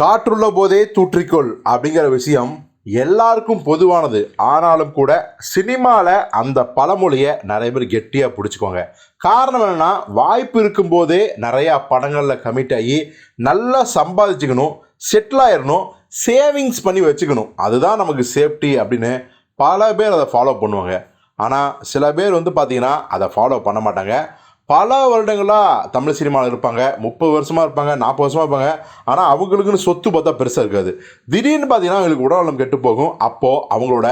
காற்றுள்ள போதே தூற்றிக்கொள் அப்படிங்கிற விஷயம் எல்லாருக்கும் பொதுவானது. ஆனாலும் கூட சினிமாவில் அந்த பழமொழியை நிறைய பேர் கெட்டியாக பிடிச்சிக்கோங்க காரணம் என்னென்னா வாய்ப்பு இருக்கும்போதே நிறையா படங்களில் கமிட் ஆகி நல்லா சம்பாதிச்சுக்கணும் செட்டில் ஆயிடணும் சேவிங்ஸ் பண்ணி வச்சுக்கணும். அதுதான் நமக்கு சேஃப்டி அப்படின்னு பல பேர் அதை ஃபாலோ பண்ணுவாங்க. ஆனால் சில பேர் வந்து பார்த்திங்கன்னா அதை ஃபாலோ பண்ண மாட்டாங்க. பல வருடங்களாக தமிழ் சினிமாவில் இருப்பாங்க. முப்பது வருஷமாக இருப்பாங்க நாற்பது வருஷமாக இருப்பாங்க. ஆனால் அவங்களுக்குன்னு சொத்து பார்த்தா பெருசாக இருக்காது. திடீர்னு பார்த்தீங்கன்னா அவங்களுக்கு உடல்நலம் கெட்டு போகும். அப்போது அவங்களோட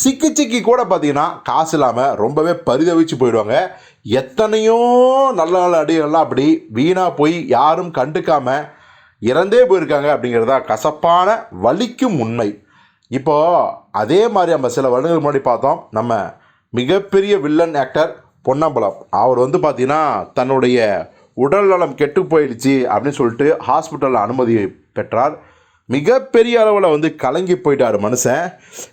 சிகிச்சைக்கு கூட பார்த்தீங்கன்னா காசு இல்லாமல் ரொம்பவே பரிதவிச்சு போயிடுவாங்க. எத்தனையோ நல்ல நல்ல அடிகள்லாம் அப்படி வீணாக போய் யாரும் கண்டுக்காமல் இறந்தே போயிருக்காங்க அப்படிங்கிறதா கசப்பான வலிக்கும் உண்மை. இப்போது அதே மாதிரி நம்ம சில வருடங்களுக்கு முன்னாடி பார்த்தோம். நம்ம மிகப்பெரிய வில்லன் ஆக்டர் பொன்னம்பலம். அவர் வந்து பார்த்திங்கன்னா தன்னுடைய உடல் நலம் கெட்டு போயிடுச்சு அப்படின்னு சொல்லிட்டு ஹாஸ்பிட்டலில் அனுமதி பெற்றார். மிகப்பெரிய அளவில் வந்து கலங்கி போயிட்டார் மனுஷன்.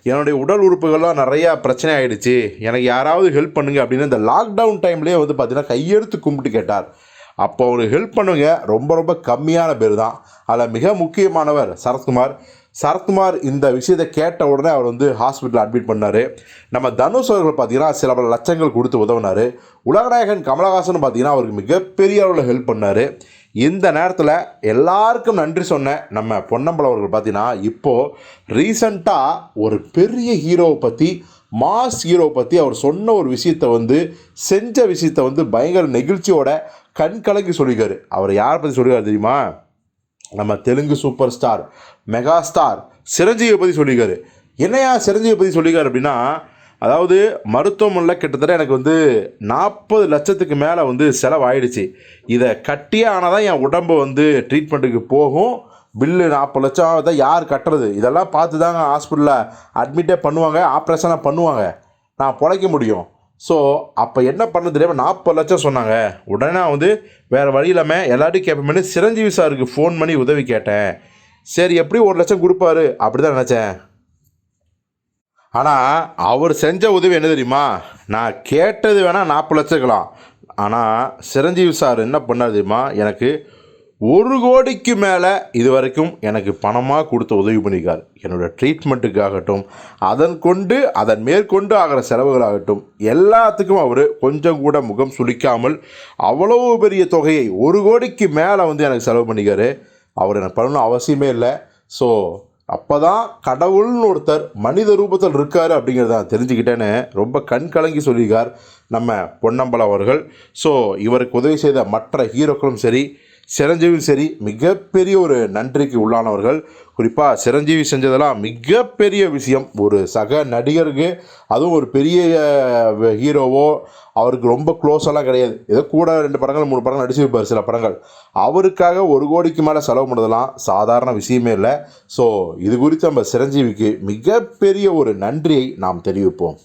என்னுடைய உடல் உறுப்புகள்லாம் நிறையா பிரச்சனை ஆகிடுச்சு எனக்கு யாராவது ஹெல்ப் பண்ணுங்க அப்படின்னு இந்த லாக்டவுன் டைம்லேயே வந்து பார்த்தீங்கன்னா கையெடுத்து கும்பிட்டு கேட்டார். அப்போ அவருக்கு ஹெல்ப் பண்ணுங்க. ரொம்ப ரொம்ப கம்மியான பேர் தான். அதில் மிக முக்கியமானவர் சரத்குமார். சரத்குமார் இந்த விஷயத்தை கேட்ட உடனே அவர் வந்து ஹாஸ்பிட்டல் அட்மிட் பண்ணார். நம்ம தனுஷ் அவர்கள் பார்த்தீங்கன்னா சில பல லட்சங்கள் கொடுத்து உதவினார். உலகநாயகன் கமலஹாசன் பார்த்தீங்கன்னா அவருக்கு மிகப்பெரிய அளவில் ஹெல்ப் பண்ணார். இந்த நேரத்தில் எல்லாருக்கும் நன்றி சொன்ன நம்ம பொன்னம்பலம் அவர்கள் பார்த்தீங்கன்னா இப்போது ரீசண்டாக ஒரு பெரிய ஹீரோவை பற்றி மாஸ் ஹீரோவை பற்றி அவர் சொன்ன ஒரு விஷயத்தை வந்து செஞ்ச விஷயத்தை வந்து பயங்கர நெகிழ்ச்சியோட கண் கலங்கி சொல்லியிருக்காரு. அவர் யாரை பற்றி சொல்லியிருக்காரு தெரியுமா? நம்ம Telugu super star mega star Chiranjeevi பற்றி சொல்லியிருக்காரு. என்னையா சிரஞ்சீவி பற்றி சொல்லியிருக்காரு அப்படின்னா அதாவது மருத்துவமனையில் கிட்டத்தட்ட எனக்கு வந்து நாற்பது லட்சத்துக்கு மேலே வந்து செலவாயிடுச்சு. இதை கட்டியே ஆனால் தான் என் உடம்பு வந்து ட்ரீட்மெண்ட்டுக்கு போகும். பில்லு நாற்பது லட்சம் தான் யார் கட்டுறது? இதெல்லாம் பார்த்து தாங்க ஹாஸ்பிட்டலில் அட்மிட்டே பண்ணுவாங்க ஆப்ரேஷனாக பண்ணுவாங்க. நான் பிழைக்க முடியும். ஸோ அப்போ என்ன பண்ண தெரியாமல் நாற்பது லட்சம் சொன்னாங்க. உடனே நான் வந்து வேறு வழி இல்லாமல் எல்லாத்தையும் கேட்பேன். சிரஞ்சீவி சாருக்கு ஃபோன் பண்ணி உதவி கேட்டேன். சரி எப்படி ஒரு லட்சம் கொடுப்பாரு? அப்படி தான் நினச்சேன். ஆனால் அவர் செஞ்ச உதவி என்ன தெரியுமா? நான் கேட்டது வேணால் நாற்பது லட்சம் இருக்கலாம் ஆனால் சிரஞ்சீவி சார் என்ன பண்ணார் தெரியுமா? எனக்கு ஒரு கோடிக்கு மேலே இது வரைக்கும் எனக்கு பணமாக கொடுத்து உதவி பண்ணியிருக்கார். என்னோடய ட்ரீட்மெண்ட்டுக்காகட்டும் அதன் கொண்டு அதன் மேற்கொண்டு ஆகிற செலவுகளாகட்டும் எல்லாத்துக்கும் அவர் கொஞ்சம் கூட முகம் சுளிக்காமல் அவ்வளவு பெரிய தொகையை ஒரு கோடிக்கு மேலே வந்து எனக்கு செலவு பண்ணிக்காரு அவர் எனக்கு பண்ணணும் அவசியமே இல்லை. ஸோ அப்போ தான் கடவுள்னு ஒருத்தர் மனித ரூபத்தில் இருக்கார் அப்படிங்கிறத நான் தெரிஞ்சுக்கிட்டேன்னு ரொம்ப கண் கலங்கி சொல்லியிருக்கார் நம்ம பொன்னம்பலம் அவர்கள். ஸோ இவருக்கு உதவி செய்த மற்ற ஹீரோக்களும் சரி சிரஞ்சீவியும் சரி மிகப்பெரிய ஒரு நன்றிக்கு உள்ளானவர்கள். குறிப்பாக சிரஞ்சீவி செஞ்சதெல்லாம் மிகப்பெரிய விஷயம். ஒரு சக நடிகருக்கு அதுவும் ஒரு பெரிய ஹீரோவோ அவருக்கு ரொம்ப க்ளோஸெல்லாம் கிடையாது. ஏதோ கூட ரெண்டு படங்கள் மூணு படங்கள் நடிச்சிருப்பார் சில படங்கள். அவருக்காக ஒரு கோடிக்கு மேலே செலவு பண்ணதெல்லாம் சாதாரண விஷயமே இல்லை. ஸோ இது குறித்து நம்ம சிரஞ்சீவிக்கு மிகப்பெரிய ஒரு நன்றியை நாம் தெரிவிப்போம்.